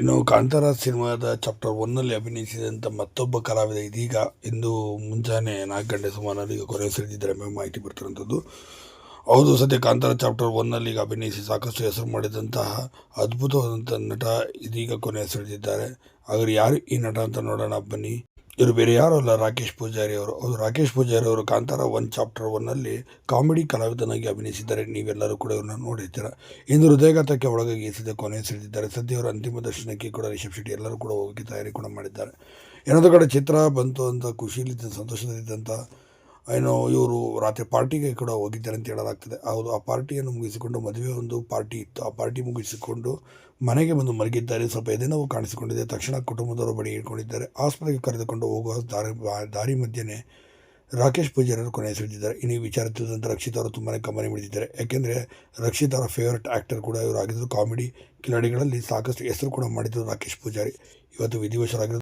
ಇನ್ನು ಕಾಂತಾರ ಸಿನಿಮಾದ ಚಾಪ್ಟರ್ ಒನ್ನಲ್ಲಿ ಅಭಿನಯಿಸಿದಂಥ ಮತ್ತೊಬ್ಬ ಕಲಾವಿದ ಇದೀಗ ಇಂದು ಮುಂಜಾನೆ ನಾಲ್ಕು ಗಂಟೆ ಸುಮಾರಲ್ಲಿ ಈಗ ಕೊನೆ ಉಸಿರೆಳೆದಿದ್ದಾರೆ ಎಂಬ ಮಾಹಿತಿ ಬರ್ತಿರೋಂಥದ್ದು ಹೌದು, ಸದ್ಯ ಕಾಂತಾರ ಚಾಪ್ಟರ್ ಒನ್ನಲ್ಲಿ ಈಗ ಅಭಿನಯಿಸಿ ಸಾಕಷ್ಟು ಹೆಸರು ಮಾಡಿದಂತಹ ಅದ್ಭುತವಾದಂಥ ನಟ ಇದೀಗ ಕೊನೆ ಸೆಳೆದಿದ್ದಾರೆ ಹಾಗಾದ್ರೆ ಯಾರು ಈ ನಟ ಅಂತ ನೋಡೋಣ ಬನ್ನಿ. ಇವರು ಬೇರೆ ಯಾರು ಅಲ್ಲ, ರಾಕೇಶ್ ಪೂಜಾರಿ ಅವರು. ಅವರು ರಾಕೇಶ್ ಪೂಜಾರಿ ಅವರು ಕಾಂತಾರ ಒನ್ ಚಾಪ್ಟರ್ ಒನ್ನಲ್ಲಿ ಕಾಮಿಡಿ ಕಲಾವಿದನಾಗಿ ಅಭಿನಯಿಸಿದ್ದಾರೆ. ನೀವೆಲ್ಲರೂ ಕೂಡ ಇವ್ರನ್ನ ನೋಡಿರ್ತೀರ. ಇಂದು ಹೃದಯಘಾತಕ್ಕೆ ಒಳಗಾಗಿ ಸದ್ಯ ಕೊನೆ ಸಿಡಿದಿದ್ದಾರೆ ಸದ್ಯ ಅವರ ಅಂತಿಮ ದರ್ಶನಕ್ಕೆ ಕೂಡ ರಿಷಬ್ ಶೆಟ್ಟಿ ಎಲ್ಲರೂ ಕೂಡ ಹೋಗಿ ತಯಾರಿ ಕೂಡ ಮಾಡಿದ್ದಾರೆ. ಏನೊಂದು ಕಡೆ ಚಿತ್ರ ಬಂತು ಅಂತ, ಖುಷಿಲಿದ್ದ ಸಂತೋಷದಲ್ಲಿದ್ದಂಥ ಏನು ಇವರು ರಾತ್ರಿ ಪಾರ್ಟಿಗೆ ಕೂಡ ಹೋಗಿದ್ದಾರೆ ಅಂತ ಹೇಳಲಾಗ್ತದೆ ಹೌದು, ಆ ಪಾರ್ಟಿಯನ್ನು ಮುಗಿಸಿಕೊಂಡು ಮದುವೆ ಒಂದು ಪಾರ್ಟಿ ಇತ್ತು. ಆ ಪಾರ್ಟಿ ಮುಗಿಸಿಕೊಂಡು ಮನೆಗೆ ಬಂದು ಮಲಗಿದ್ದಾರೆ. ಸ್ವಲ್ಪ ಎದೆನೋವು ಕಾಣಿಸಿಕೊಂಡಿದೆ. ತಕ್ಷಣ ಕುಟುಂಬದವರು ಬಳಿ ಇಟ್ಕೊಂಡಿದ್ದಾರೆ. ಆಸ್ಪತ್ರೆಗೆ ಕರೆದುಕೊಂಡು ಹೋಗುವ ದಾರಿ ದಾರಿ ಮಧ್ಯೆನೇ ರಾಕೇಶ್ ಪೂಜಾರರು ಕೊನೆ ಸುಳಿದಿದ್ದಾರೆ ಇನ್ನು ಈ ವಿಚಾರ ತಿಳಿದಂಥ ರಕ್ಷಿತ್ ಅವರು ತುಂಬಾ ಗಮನ ಮಿಡಿದಿದ್ದಾರೆ ಯಾಕೆಂದರೆ ರಕ್ಷಿತ್ ಅವರ ಫೇವರೆಟ್ ಆ್ಯಕ್ಟರ್ ಕೂಡ ಇವರು ಆಗಿದ್ದರು ಕಾಮಿಡಿ ಕಿಲಾಡಿಗಳಲ್ಲಿ ಸಾಕಷ್ಟು ಹೆಸರು ಕೂಡ ಮಾಡಿದ್ದರು ರಾಕೇಶ್ ಪೂಜಾರಿ. ಇವತ್ತು ವಿಧಿವಶರಾಗಿರೋದು